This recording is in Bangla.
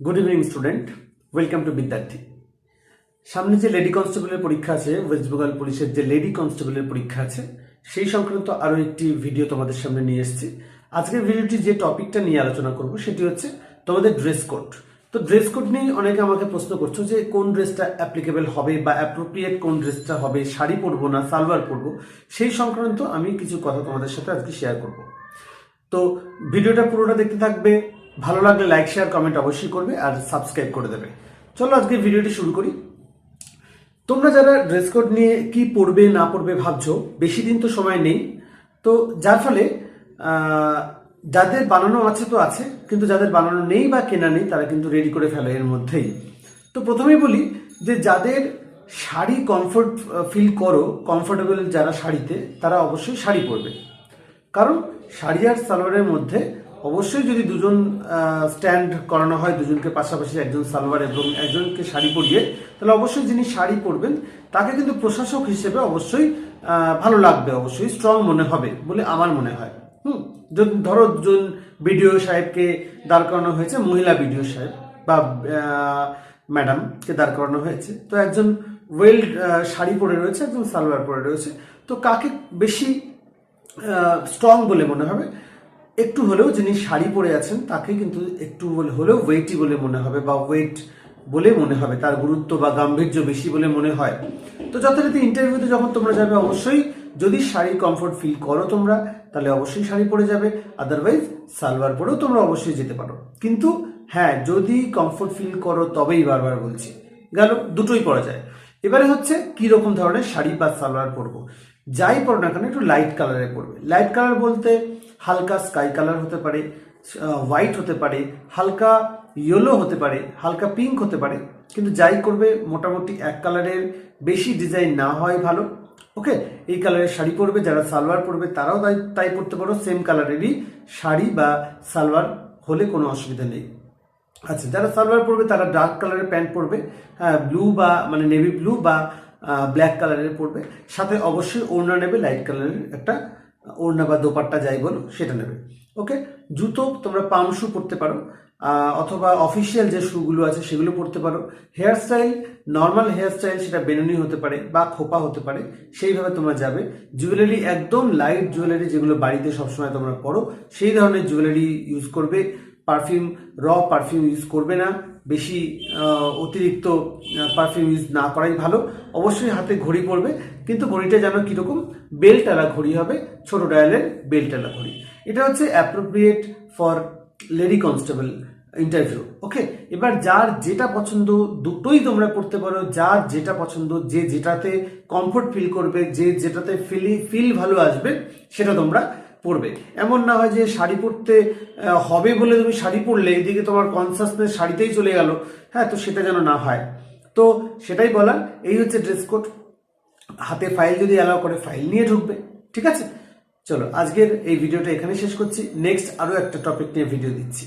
Good evening student welcome to Vidyarthi সামনে যে লেডি কনস্টেবলের পরীক্ষা আছে ওয়েস্ট বেঙ্গল পুলিশের যে লেডি কনস্টেবলের পরীক্ষা আছে, সেই সংক্রান্ত আরও একটি ভিডিও তোমাদের সামনে নিয়ে এসেছি। আজকের ভিডিওটি যে টপিকটা নিয়ে আলোচনা করব, সেটি হচ্ছে তোমাদের ড্রেস কোড তো ড্রেস কোড নিয়ে অনেকে আমাকে প্রশ্ন করছ যে, কোন ড্রেসটা অ্যাপ্লিকেবল হবে বা অ্যাপ্রোপ্রিয়েট কোন ড্রেসটা হবে, শাড়ি পরবো না, সালোয়ার পরবো, সেই সংক্রান্ত আমি কিছু কথা তোমাদের সাথে আজকে শেয়ার করব। তো ভিডিওটা পুরোটা দেখতে থাকবে ভালো লাগলে লাইক শেয়ার কমেন্ট অবশ্যই করবে আর সাবস্ক্রাইব করে দেবে। চলো আজকে ভিডিওটি শুরু করি। তোমরা যারা ড্রেস কোড নিয়ে কি পড়বে, না পড়বে ভাবছ, বেশি দিন তো সময় নেই। তো যার ফলে যাদের বানানো আছে তো আছে, কিন্তু যাদের বানানো নেই বা কেনা নেই, তারা কিন্তু রেডি করে ফেলে এর মধ্যেই। তো প্রথমেই বলি যে যাদের শাড়ি কমফোর্ট ফিল করো কমফোর্টেবল যারা শাড়িতে, তারা অবশ্যই শাড়ি পরবে। কারণ শাড়ি আর সালোয়ারের মধ্যে অবশ্যই যদি দুজন স্ট্যান্ড করানো হয়, দুজনকে পাশাপাশি একজন সালোয়ার এবং একজনকে শাড়ি পরিয়ে, তাহলে অবশ্যই যিনি শাড়ি পরবেন, তাকে কিন্তু প্রশাসক হিসেবে অবশ্যই ভালো লাগবে, অবশ্যই স্ট্রং মনে হবে বলে আমার মনে হয়। হুম? ধরো দুজন বিডিও সাহেবকে দাঁড় করানো হয়েছে, মহিলা বিডিও সাহেব বা ম্যাডামকে দাঁড় করানো হয়েছে, তো একজন ওয়েল শাড়ি পরে রয়েছে, একজন সালোয়ার পরে রয়েছে, তো কাকে বেশি স্ট্রং বলে মনে হবে? একটু হলেও যিনি শাড়ি পরে আছেন, তাকে কিন্তু একটু হলেও ওয়েটি বলে মনে হবে বা ওয়েট বলে মনে হবে, তার গুরুত্ব বা গাম্ভীর্য বেশি বলে মনে হয়। তো যথারীতি ইন্টারভিউতে যখন তোমরা যাবে, অবশ্যই যদি শাড়ি কমফোর্ট ফিল করো তোমরা, তাহলে অবশ্যই শাড়ি পরে যাবে। আদারওয়াইজ সালোয়ার পরেও তোমরা অবশ্যই যেতে পারো। কিন্তু হ্যাঁ যদি কমফোর্ট ফিল করো তবেই বারবার বলছি। গেল, দুটোই পরা যায়। এবারে হচ্ছে কি রকম ধরনের শাড়ি বা সালোয়ার পরবো? যাই পরো না কেন, একটু লাইট কালারে পরবে। লাইট কালার বলতে হালকা স্কাই কালার হতে পারে হোয়াইট হতে পারে, হালকা ইয়েলো হতে পারে, হালকা পিঙ্ক হতে পারে। কিন্তু যাই করবে, মোটামুটি এক কালারের বেশি ডিজাইন না হয় ভালো। ওকে এই কালারের শাড়ি পরবে, যারা সালোয়ার পরবে, তারাও তাই তাই পরতে পারো। সেম কালারেরই শাড়ি বা সালোয়ার হলে কোনো অসুবিধা নেই। আচ্ছা যারা সালোয়ার পরবে তারা ডার্ক কালারের প্যান্ট পরবে হ্যাঁ ব্লু বা মানে নেভি ব্লু বা ব্ল্যাক কালারের পরবে। সাথে অবশ্যই ওড়না নেবে লাইট কালারের একটা ওড়না বা দোপাট্টা যাই বলো, সেটা নেবে। ওকে জুতো তোমরা পাম শু পরতে পারো অথবা অফিসিয়াল যে শুগুলো আছে সেগুলো পরতে পারো। Hair style normal hair style সেটা বেনুনি হতে পারে বা খোপা হতে পারে, সেইভাবে তোমরা যাবে। জুয়েলারি একদম লাইট জুয়েলারি যেগুলো বাড়িতে সবসময় তোমরা পরো, সেই ধরনের জুয়েলারি ইউজ করবে। পারফিউম র পারফিউম ইউজ করবে না। বেশি অতিরিক্ত পারফিউম ইউজ না করাই ভালো। অবশ্যই হাতে ঘড়ি পরবে, কিন্তু ঘড়িটা যেন কীরকম বেলটালা ঘড়ি হবে, ছোট ডায়ালের বেলটালা ঘড়ি। এটা হচ্ছে appropriate for lady constable interview okay এবার যার যেটা পছন্দ, দুটোই তোমরা করতে পারো। যার যেটা পছন্দ, যে যেটাতে কমফোর্ট ফিল করবে, যে যেটাতে ফিলি ফিল ভালো আসবে, সেটা তোমরা পরবে। এমন না হয় যে শাড়ি পরতে হবে বলে তুমি শাড়ি পরলে, এদিকে তোমার কনসাসনেস শাড়িতেই চলে গেল। হ্যাঁ তো সেটা যেন না হয়। তো সেটাই বলা এই হচ্ছে ড্রেস কোড হাতে ফাইল যদি অ্যালাউ করে ফাইল নিয়ে ঢুকবে। ঠিক আছে? চলো, আজকের এই ভিডিওটা এখানে শেষ করছি। নেক্সট আরও একটা টপিক নিয়ে ভিডিও দিচ্ছি।